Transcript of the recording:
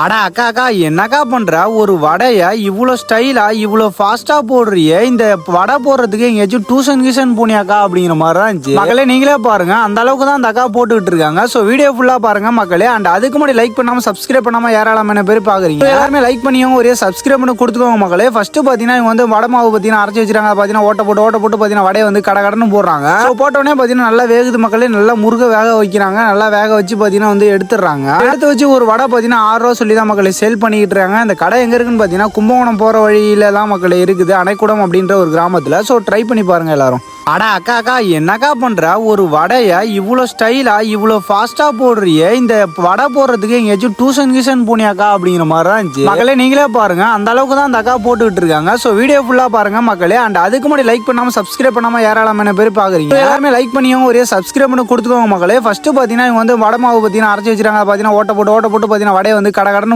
அடா அக்கா அக்கா என்னக்கா பண்ற? ஒரு வடைய இவ்வளோ ஸ்டைலா இவ்வளோ ஃபாஸ்டா போடுறியே. இந்த வடை போடுறதுக்கு எங்கேயாச்சும் டியூஷன் கீஷன் போனியாக்கா அப்படிங்கிற மாதிரி தான் இருந்துச்சு. மக்களே நீங்களே பாருங்க. அந்த அளவுக்கு தான் அந்த அக்கா போட்டுக்கிட்டு இருக்காங்க. ஸோ வீடியோ ஃபுல்லா பாருங்க மக்களே. அண்ட் அதுக்கு முன்னாடி லைக் பண்ணாம சப்ஸ்கிரைப் பண்ணாம ஏராளமான பேர் பாக்குறீங்க? எல்லாருமே லைக் பண்ணியும் ஒரே சப்ஸ்கிரைப் பண்ணி கொடுத்துக்கோங்க மக்களே. ஃபர்ஸ்ட் பாத்தீங்கன்னா இவங்க வந்து வடை மாவு பாத்தீங்கன்னா அரைச்சி வச்சிருக்காங்க. பாத்தீங்கன்னா ஓட்ட போட்டு ஓட்ட போட்டு பாத்தீங்கன்னா வடையை வந்து கடை கடன்னு போடுறாங்க. ஸோ போட்டோடனே பாத்தீங்கன்னா நல்லா வேகுது மக்களே. நல்லா முருக வேக வைக்கிறாங்க. நல்லா வேக வச்சு பாத்தீங்கன்னா வந்து எடுத்துடுறாங்க. எடுத்து வச்சு ஒரு வடை பாத்தீங்கன்னா ஆறு ரூபா சொல்லி தான் மக்களை சேல் பண்ணிக்கிட்டு இருக்காங்க. அந்த கடை எங்கே இருக்குன்னு பார்த்தீங்கன்னா கும்பகோணம் போகிற வழியில தான் மக்களை இருக்குது. அணைக்குடம் அப்படின்ற ஒரு கிராமத்தில். ஸோ ட்ரை பண்ணி பாருங்கள் எல்லாரும். அடா அக்கா அக்கா என்னக்கா பண்ற? ஒரு வடைய இவ்வளோ ஸ்டைலா இவ்வளோ ஃபாஸ்டா போடுறியே. இந்த வடை போடுறதுக்கு எங்கேயாச்சும் டியூஷன் கீஷன் போனியாக்கா அப்படிங்கிற மாதிரி தான் இருந்துச்சு. மக்களே நீங்களே பாருங்க. அந்த அளவுக்கு தான் அந்த அக்கா போட்டுக்கிட்டு இருக்காங்க. ஸோ வீடியோ ஃபுல்லா பாருங்க மக்களே. அண்ட் அதுக்கு முன்னாடி லைக் பண்ணாம சப்ஸ்கிரைப் பண்ணாம ஏராளமான பேர் பாக்குறீங்க? எல்லாருமே லைக் பண்ணியும் ஒரே சப்ஸ்கிரைப் பண்ணி கொடுத்துக்கோங்க மக்களே. ஃபர்ஸ்ட் பாத்தீங்கன்னா இவங்க வந்து வடை மாவு பாத்தீங்கன்னா அரைச்சி வச்சிருக்காங்க. பாத்தீங்கன்னா ஓட்ட போட்டு ஓட்ட போட்டு பாத்தீங்கன்னா வடையை வந்து கடை